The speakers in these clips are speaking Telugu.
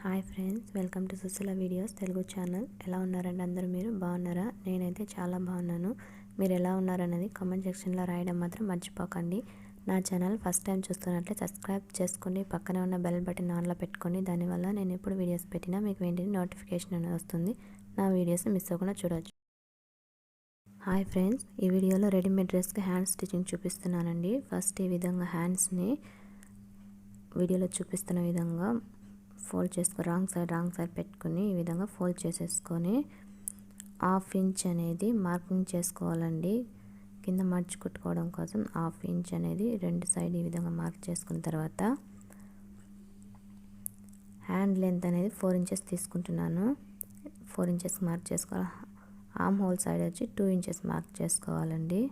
Hi friends welcome to Sushila videos Telugu channel. ఎలా ఉన్నారండి అందరూ? మీరు బాగున్నారా? నేనైతే చాలా బాగున్నాను. మీరు ఎలా ఉన్నారన్నది కామెంట్ సెక్షన్లో రాయడం మాత్రం మర్చిపోకండి. నా ఛానల్ ఫస్ట్ టైం చూస్తున్నట్లే సబ్స్క్రైబ్ చేసుకుని పక్కనే ఉన్న బెల్ బటన్ ఆన్లో పెట్టుకోండి. దానివల్ల నేను ఎప్పుడు వీడియోస్ పెట్టినా మీకు వెంటనే నోటిఫికేషన్ అనేది వస్తుంది. నా వీడియోస్ మిస్ అవ్వకుండా చూడవచ్చు హాయ్ ఫ్రెండ్స్ ఈ వీడియోలో రెడీమేడ్ డ్రెస్కి హ్యాండ్ స్టిచ్చింగ్ చూపిస్తున్నానండి. ఫస్ట్ ఈ విధంగా హ్యాండ్స్ని వీడియోలో చూపిస్తున్న విధంగా ఫోల్డ్ చేసుకో రాంగ్ సైడ్ రాంగ్ సైడ్ పెట్టుకుని ఈ విధంగా ఫోల్డ్ చేసేసుకొని హాఫ్ ఇంచ్ అనేది మార్కింగ్ చేసుకోవాలండి. కింద మర్చి కుట్టుకోవడం కోసం హాఫ్ ఇంచ్ అనేది రెండు సైడ్ ఈ విధంగా మార్క్ చేసుకున్న తర్వాత హ్యాండ్ లెంత్ అనేది ఫోర్ ఇంచెస్ తీసుకుంటున్నాను. ఫోర్ ఇంచెస్ మార్క్ చేసుకోవాలి ఆమ్ హోల్ సైడ్ వచ్చి టూ ఇంచెస్ మార్క్ చేసుకోవాలండి.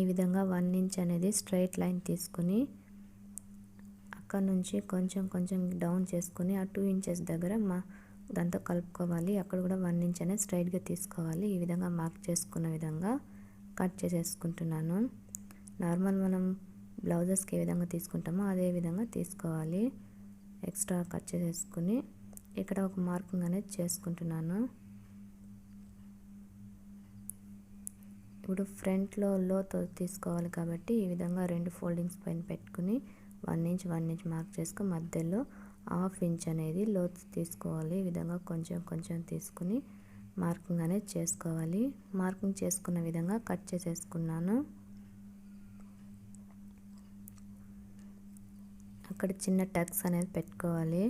ఈ విధంగా వన్ ఇంచ్ అనేది స్ట్రైట్ లైన్ తీసుకుని అక్కడ నుంచి కొంచెం కొంచెం డౌన్ చేసుకుని ఆ టూ ఇంచెస్ దగ్గర మా దాంతో కలుపుకోవాలి. అక్కడ కూడా వన్ ఇంచ్ అనేది స్ట్రైట్గా తీసుకోవాలి. ఈ విధంగా మార్క్ చేసుకున్న విధంగా కట్ చేసేసుకుంటున్నాను. నార్మల్ మనం బ్లౌజెస్కి ఏ విధంగా తీసుకుంటామో అదే విధంగా తీసుకోవాలి. ఎక్స్ట్రా కట్ చేసేసుకుని ఇక్కడ ఒక మార్కింగ్ అనేది చేసుకుంటున్నాను. ఇప్పుడు ఫ్రంట్లో లోతో తీసుకోవాలి కాబట్టి ఈ విధంగా రెండు ఫోల్డింగ్స్ పైన పెట్టుకుని one inch one inch mark చేసుకుని మధ్యలో హాఫ్ ఇంచ్ అనేది లోతు తీసుకోవాలి. ఈ విధంగా కొంచెం కొంచెం తీసుకుని మార్కింగ్ అనేది చేసుకోవాలి. మార్కింగ్ చేసుకున్న విధంగా కట్ చేసేసుకున్నాను. అక్కడ చిన్న టక్స్ అనేది పెట్టుకోవాలి.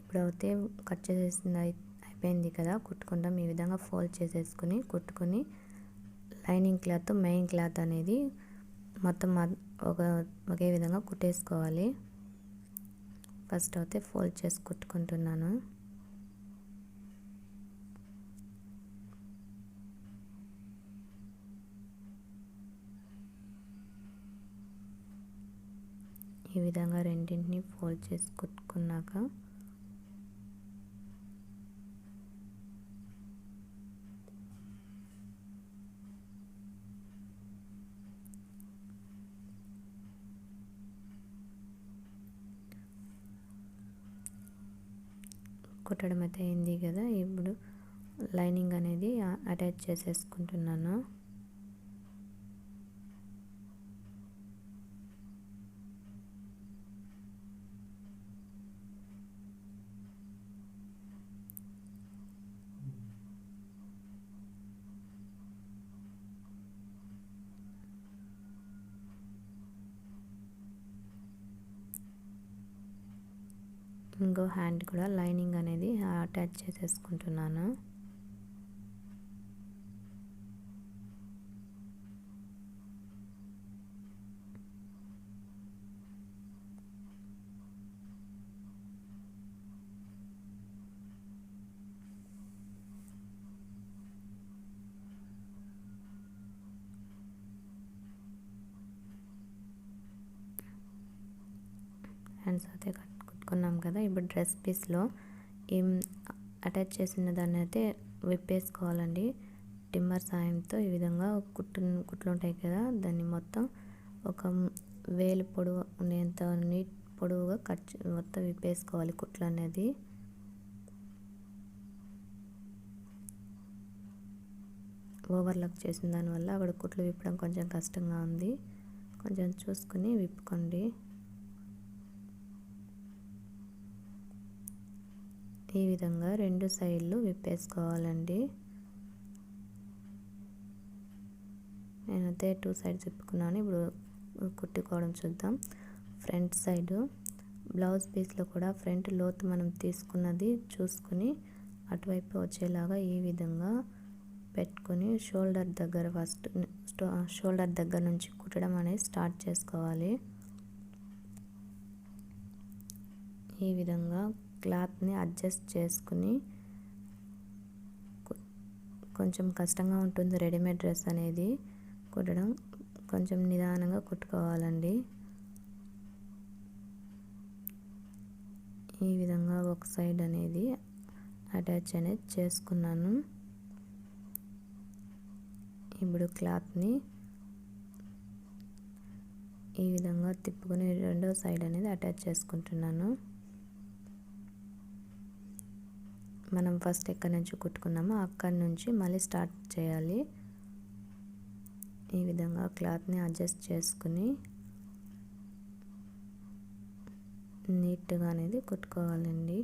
ఇప్పుడు అయితే కట్ చేసేసింది అయిపోయింది కదా కుట్టుకుంటాం. ఈ విధంగా ఫోల్డ్ చేసేసుకుని కుట్టుకొని లైనింగ్ క్లాత్ మెయిన్ క్లాత్ అనేది మొత్తం ఒక ఒకే విధంగా కుట్టేసుకోవాలి. ఫస్ట్ అయితే ఫోల్డ్ చేసి కుట్టుకుంటున్నాను. ఈ విధంగా రెండింటిని ఫోల్డ్ చేసి కుట్టుకున్నాక కుట్టడం అయితే అయింది కదా ఇప్పుడు లైనింగ్ అనేది అటాచ్ చేసేసుకుంటున్నాను. ఇంకో హ్యాండ్ కూడా లైనింగ్ అనేది అటాచ్ చేసేసుకుంటున్నాను. హ్యాండ్స్ అయితే కట్ పెట్టుకున్నాం కదా ఇప్పుడు డ్రెస్ పీస్లో ఏం అటాచ్ చేసిన దాన్ని అయితే విప్పేసుకోవాలండి. టిమ్మర్ సాయంతో ఈ విధంగా కుట్టు కుట్లు ఉంటాయి కదా దాన్ని మొత్తం ఒక వేలు పొడవు ఉండేంత నీట్ పొడవుగా కట్ మొత్తం విప్పేసుకోవాలి కుట్లు అనేది. ఓవర్లాక్ చేసిన దానివల్ల అక్కడ కుట్లు విప్పడం కొంచెం కష్టంగా ఉంది. కొంచెం చూసుకుని విప్పుకోండి. ఈ విధంగా రెండు సైడ్లు విప్పేసుకోవాలండి. నేనైతే టూ సైడ్స్ విప్పుకున్నాను. ఇప్పుడు కుట్టుకోవడం చూద్దాం. ఫ్రంట్ సైడ్ బ్లౌజ్ పీస్లో కూడా ఫ్రంట్ లోతు మనం తీసుకున్నది చూసుకుని అటువైపు వచ్చేలాగా ఈ విధంగా పెట్టుకొని షోల్డర్ దగ్గర ఫస్ట్ షోల్డర్ దగ్గర నుంచి కుట్టడం అనేది స్టార్ట్ చేసుకోవాలి. ఈ విధంగా క్లాత్ని అడ్జస్ట్ చేసుకుని కొంచెం కష్టంగా ఉంటుంది రెడీమేడ్ డ్రెస్ అనేది. కుట్టడం కొంచెం నిదానంగా కుట్టుకోవాలండి. ఈ విధంగా ఒక సైడ్ అనేది అటాచ్ అనేది చేసుకున్నాను. ఇప్పుడు క్లాత్ని ఈ విధంగా తిప్పుకొని రెండో సైడ్ అనేది అటాచ్ చేసుకుంటున్నాను. మనం ఫస్ట్ ఎక్కడి నుంచి కుట్టుకున్నామో అక్కడి నుంచి మళ్ళీ స్టార్ట్ చేయాలి. ఈ విధంగా క్లాత్ని అడ్జస్ట్ చేసుకుని నీట్గా అనేది కుట్టుకోవాలండి.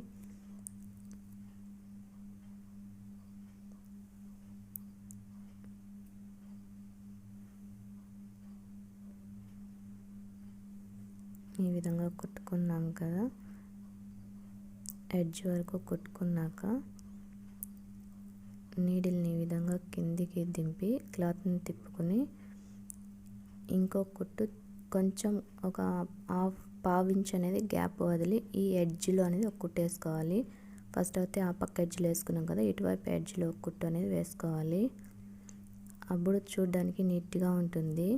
ఈ విధంగా కుట్టుకున్నాం కదా. ఎడ్జ్ వరకు కుట్టుకున్నాక నీడిల్ని ఈ విధంగా కిందికి దింపి క్లాత్ని తిప్పుకొని ఇంకో కుట్టు కొంచెం ఒక హాఫ్ పావించ్ అనేది గ్యాప్ వదిలి ఈ ఎడ్జ్లో అనేది ఒక కుట్టు వేసుకోవాలి. ఫస్ట్ అయితే ఆ పక్క ఎడ్జ్లో వేసుకున్నాం కదా ఇటువైపు ఎడ్జ్లో ఒక కుట్టు అనేది వేసుకోవాలి. అప్పుడు చూడడానికి నీట్గా ఉంటుంది.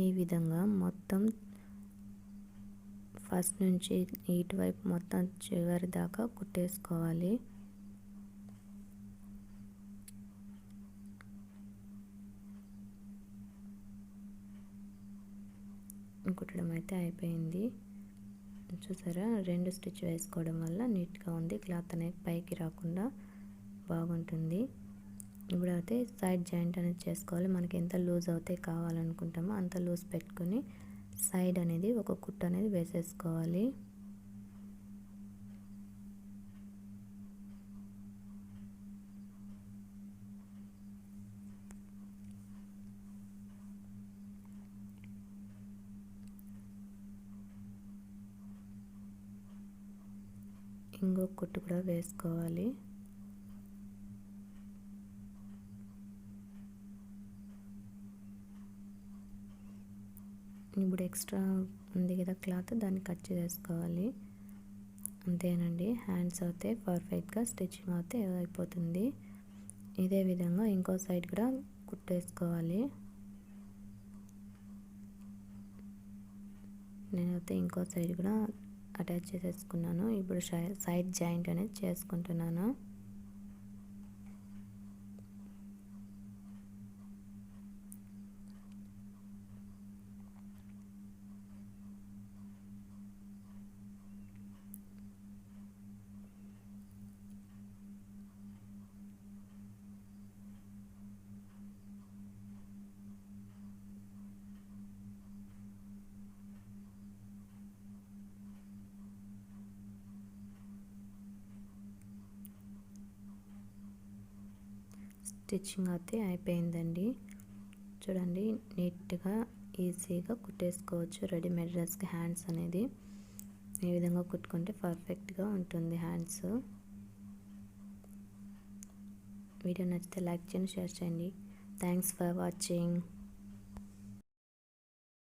ఈ విధంగా మొత్తం ఫస్ట్ నుంచి ఇటువైపు మొత్తం చివరి దాకా కుట్టేసుకోవాలి. కుట్టడం అయితే అయిపోయింది. చూసారా? రెండు స్టిచ్ వేసుకోవడం వల్ల నీట్గా ఉంది. క్లాత్ అనేది పైకి రాకుండా బాగుంటుంది. ఇప్పుడు అయితే సైడ్ జాయింట్ అనేది చేసుకోవాలి. మనకి ఎంత లూజ్ అవుతే కావాలనుకుంటామో అంత లూజ్ పెట్టుకొని సైడ్ అనేది ఒక కుట్టు అనేది వేసేసుకోవాలి. ఇంకొక కుట్టు కూడా వేసుకోవాలి. ఇప్పుడు ఎక్స్ట్రా ఉంది కదా క్లాత్ దాన్ని కట్ చేసుకోవాలి. అంతేనండి. హ్యాండ్స్ అయితే పర్ఫెక్ట్గా స్టిచ్చింగ్ అయితే అయిపోతుంది. ఇదే విధంగా ఇంకో సైడ్ కూడా కుట్టేసుకోవాలి. నేనైతే ఇంకో సైడ్ కూడా అటాచ్ చేసేసుకున్నాను. ఇప్పుడు సైడ్ జాయింట్ అనేది చేసుకుంటున్నాను. స్టిచ్చింగ్ అయితే అయిపోయిందండి. చూడండి నీట్గా ఈజీగా కుట్టేసుకోవచ్చు. రెడీమేడ్ డ్రెస్కి హ్యాండ్స్ అనేది ఈ విధంగా కుట్టుకుంటే పర్ఫెక్ట్గా ఉంటుంది హ్యాండ్స్ వీడియో నచ్చితే లైక్ చేయండి షేర్ చేయండి. Thanks for watching